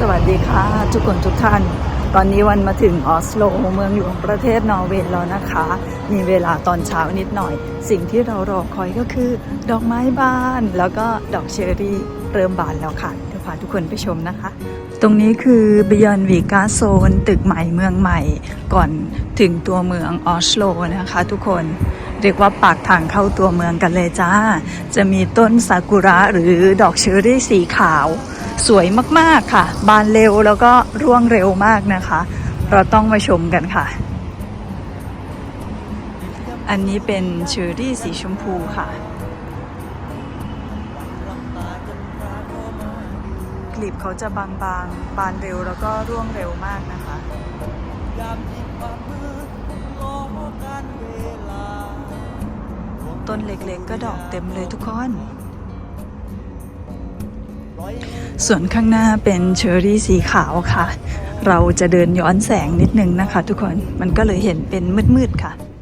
สวัสดีค่ะ ทุกคนทุกท่าน ตอนนี้วันมาถึงออสโลเมืองหลวงประเทศนอร์เวย์แล้วนะคะ มีเวลาตอนเช้านิดหน่อย สิ่งที่เรารอคอยก็คือ ดอกไม้บาน แล้วก็ดอกเชอรี่เริ่มบานแล้วค่ะเดี๋ยวพาทุกคนไปชมนะคะ ตรงนี้คือ Beyond v i g a z o n ตึกใหม่เมืองใหม่ ก่อนถึงตัวเมืองออสโลนะคะทุกคนเรียกว่าปากทางเข้าตัวเมืองกันเลยจ้า จะมีต้นซากุระหรือดอกเชอรี่สีขาว สวยมากๆค่ะ บานเร็วแล้วก็ร่วงเร็วมากนะคะ เราต้องมาชมกันค่ะ อันนี้เป็นเชอรี่สีชมพูค่ะ กลีบเขาจะบางๆบานเร็วแล้วก็ร่วงเร็วมากนะคะยามที่ความมืดรอการเวลาต้นเล็กๆก็ดอกเต็มเลยทุกคน ส่วนข้างหน้าเป็นเชอรี่สีขาวค่ะ เราจะเดินย้อนแสงนิดนึงนะคะ ทุกคนมันก็เลยเห็นเป็นมืดๆค่ะและ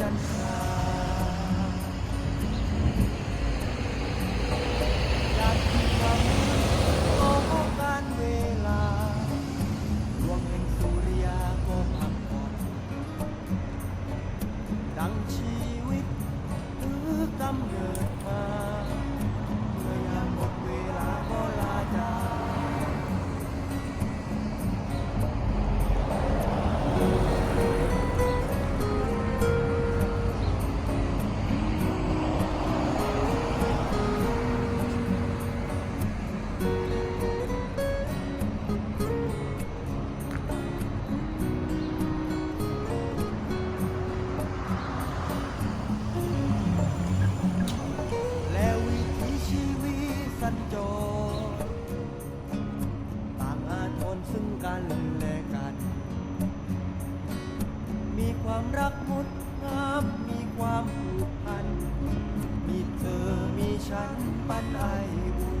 อุ่ ฉันปันไอบุญ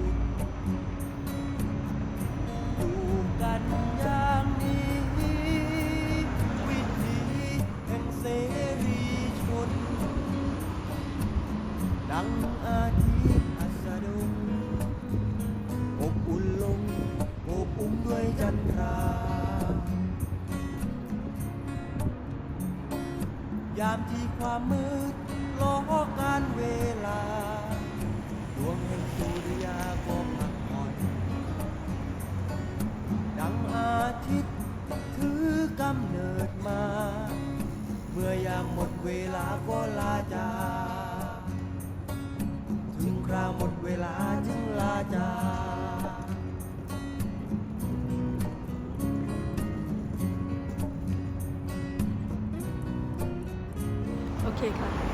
อยู่กันอย่างนี้วิถีแห่งเสรีชน ดังอาทิตย์อัสดงอบอุ่นลงอบอุ่นด้วยจันทรายามที่ความมืดล้อการเวลา วงแห่งสุริยาก็พักผ่อนดังอาทิตย์ถือกำเนิดมา เมื่อยามหมดเวลาก็ลาจากถึงคราวหมดเวลาจึงลาจากโอเคค่ะ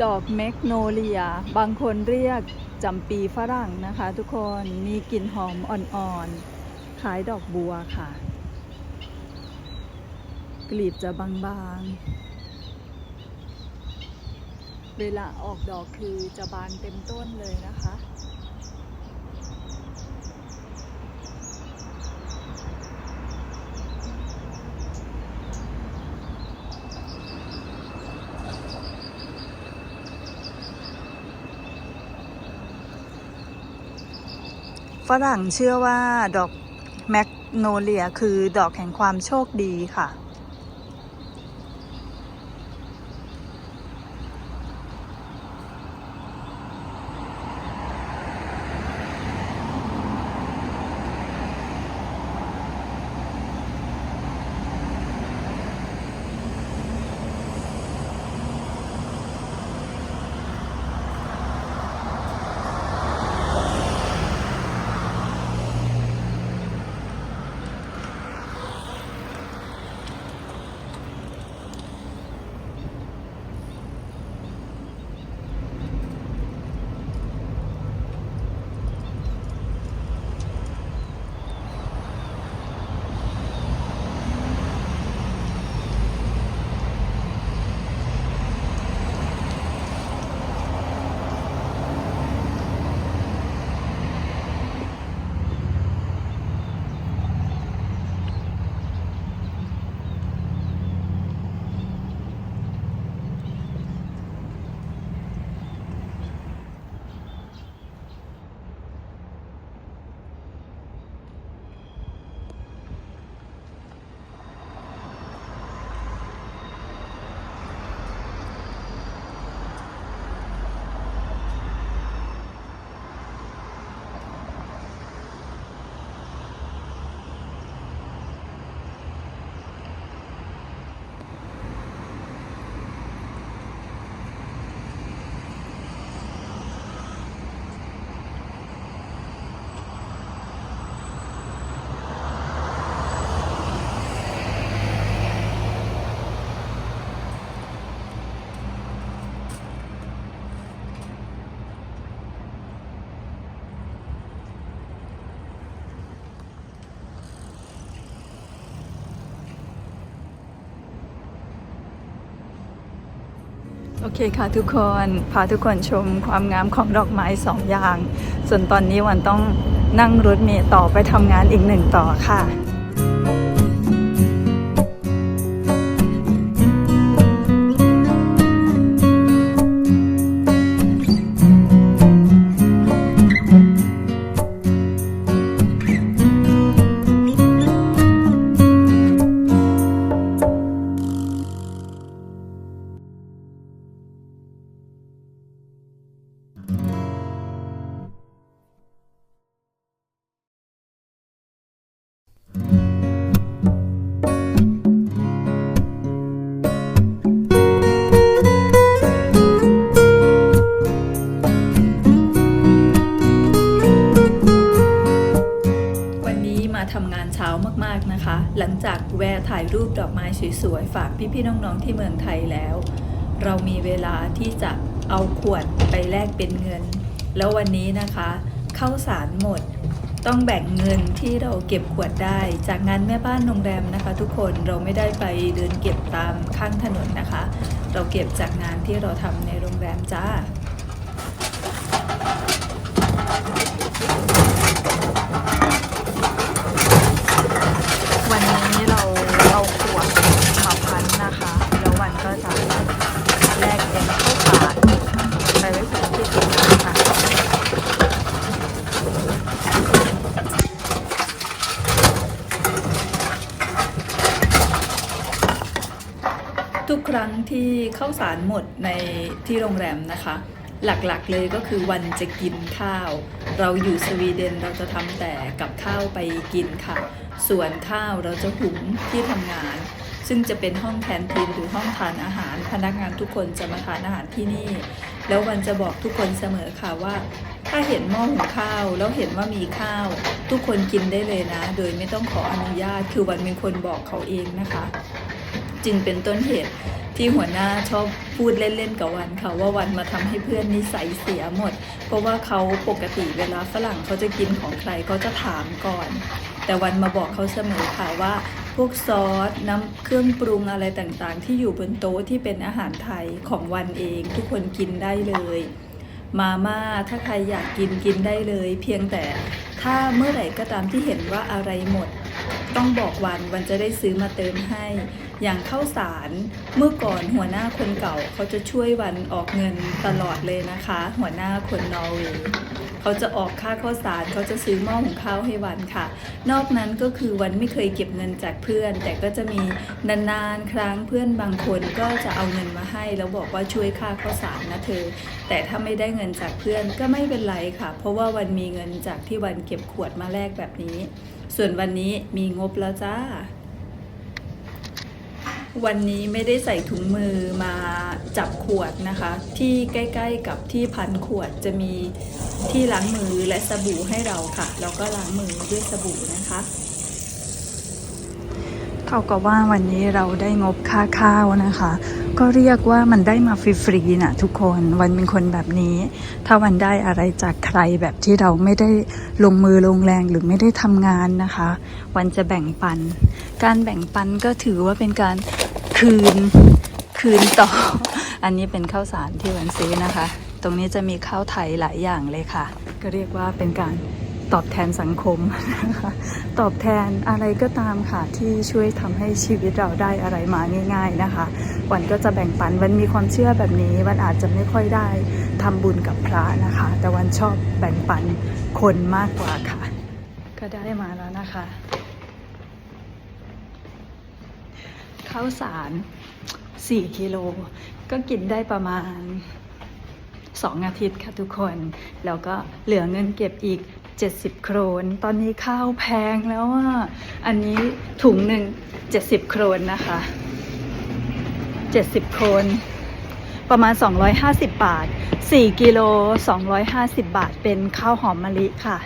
ดอกแมกโนเลีย บางคนเรียกจำปีฝรั่งนะคะทุกคนมีกลิ่นหอมอ่อนๆคล้ายดอกบัวค่ะ กลีบจะบางๆ เวลาออกดอกคือจะบานเต็มต้นเลยนะคะ รั่งเชื่อว่าดอกแมกโนเลียคือดอกแห่งความโชคดีค่ะ โอเคค่ะทุกคนพาทุกคนชมความงามของดอกไม้สองอย่าง ส่วนตอนนี้วันต้องนั่งรถเมล์ต่อไปทำงานอีกหนึ่งต่อค่ะ ถ่ายรูปดอกไม้สวยๆฝากพี่ๆน้องๆที่เมืองไทยแล้ว เรามีเวลาที่จะเอาขวดไปแลกเป็นเงิน แล้ววันนี้นะคะเข้าสารหมด ต้องแบ่งเงินที่เราเก็บขวดได้ จากงานแม่บ้านโรงแรมนะคะ ทุกคนเราไม่ได้ไปเดินเก็บตามข้างถนนนะคะ เราเก็บจากงานที่เราทำในโรงแรมจ้า วันนี้เราเอาขวดมาพันนะคะ แล้ววันก็จะแลกเป็นข้าวสารไปไว้ถึงที่ทำงานค่ะ ทุกครั้ง ที่ข้าวสารหมดในที่โรงแรมนะคะ หลักๆเลยก็คือวันจะกินข้าว เราอยู่สวีเดนเราจะทำแต่กับข้าวไปกินค่ะ ส่วนข้าวเราจะหุงที่ทำงาน ซึ่งจะเป็นห้องแคนทีนหรือห้องทานอาหาร พนักงานทุกคนจะมาทานอาหารที่นี่ แล้ววันจะบอกทุกคนเสมอค่ะว่าถ้าเห็นหม้อหุงข้าวแล้วเห็นว่ามีข้าว ทุกคนกินได้เลยนะ โดยไม่ต้องขออนุญาตคือวันเป็นคนบอกเขาเองนะคะ จึงเป็นต้นเหตุ ที่หัวหน้าชอบพูดเล่นๆกับวันค่ะว่าวันมาทำให้เพื่อนนิสัยเสียหมด เพราะว่าเขาปกติเวลาฝรั่งเขาจะกินของใครเขาจะถามก่อน แต่วันมาบอกเขาเสมอค่ะว่าพวกซอสน้ำเครื่องปรุงอะไรต่างๆ ที่อยู่บนโต๊ะที่เป็นอาหารไทยของวันเอง ทุกคนกินได้เลย มาม่าถ้าใครอยากกินกินได้เลย เพียงแต่ถ้าเมื่อไหร่ก็ตามที่เห็นว่าอะไรหมด ต้องบอกวันวันจะได้ซื้อมาเติมให้ อย่างข้าวสารเมื่อก่อนหัวหน้าคนเก่าเขาจะช่วยวันออกเงินตลอดเลยนะคะ หัวหน้าคนนอร์เวย์เขาจะออกค่าข้าวสารเขาจะซื้อหม้อหุงข้าวให้วันค่ะ นอกนั้นก็คือวันไม่เคยเก็บเงินจากเพื่อน แต่ก็จะมีนานๆครั้งเพื่อนบางคนก็จะเอาเงินมาให้ แล้วบอกว่าช่วยค่าข้าวสารนะเธอ แต่ถ้าไม่ได้เงินจากเพื่อนก็ไม่เป็นไรค่ะ เพราะว่าวันมีเงินจากที่วันเก็บขวดมาแลกแบบนี้ ส่วนวันนี้มีงบแล้วจ้า วันนี้ไม่ได้ใส่ถุงมือมาจับขวดนะคะ ที่ใกล้ ๆ กับที่พันขวดจะมีที่ล้างมือและสบู่ให้เราค่ะ แล้วก็ล้างมือด้วยสบู่นะคะเท่ากับว่าวันนี้เราได้งบค่าข้าวนะคะ ก็เรียกว่ามันได้มาฟรีๆนะทุกคนวันเป็นคนแบบนี้ ถ้าวันได้อะไรจากใครแบบที่เราไม่ได้ลงมือลงแรงหรือไม่ได้ทำงานนะคะ วันจะแบ่งปัน การแบ่งปันก็ถือว่าเป็นการคืนคืนต่อ อันนี้เป็นข้าวสารที่วันซื้อนะคะ ตรงนี้จะมีข้าวไทยหลายอย่างเลยค่ะ ก็เรียกว่าเป็นการ ตอบแทนสังคมนะคะตอบแทนอะไรก็ตามค่ะ ที่ช่วยทำให้ชีวิตเราได้อะไรมาง่าย ๆนะคะ วันก็จะแบ่งปันวันมีความเชื่อแบบนี้วันอาจจะไม่ค่อยได้ทำบุญกับพระนะคะ แต่วันชอบแบ่งปันคนมากกว่าค่ะ ก็ได้มาแล้วนะคะข้าวสาร 4 กิโล ก็กินได้ประมาณ 2 อาทิตย์ค่ะทุกคน แล้วก็เหลือเงินเก็บอีก 70 โครน ตอนนี้ข้าวแพงแล้วอะ อันนี้ถุงหนึ่ง70 โครนนะคะ 70 โครน ประมาณ 250 บาท 4 กิโล 250 บาท เป็นข้าวหอมมะลิค่ะ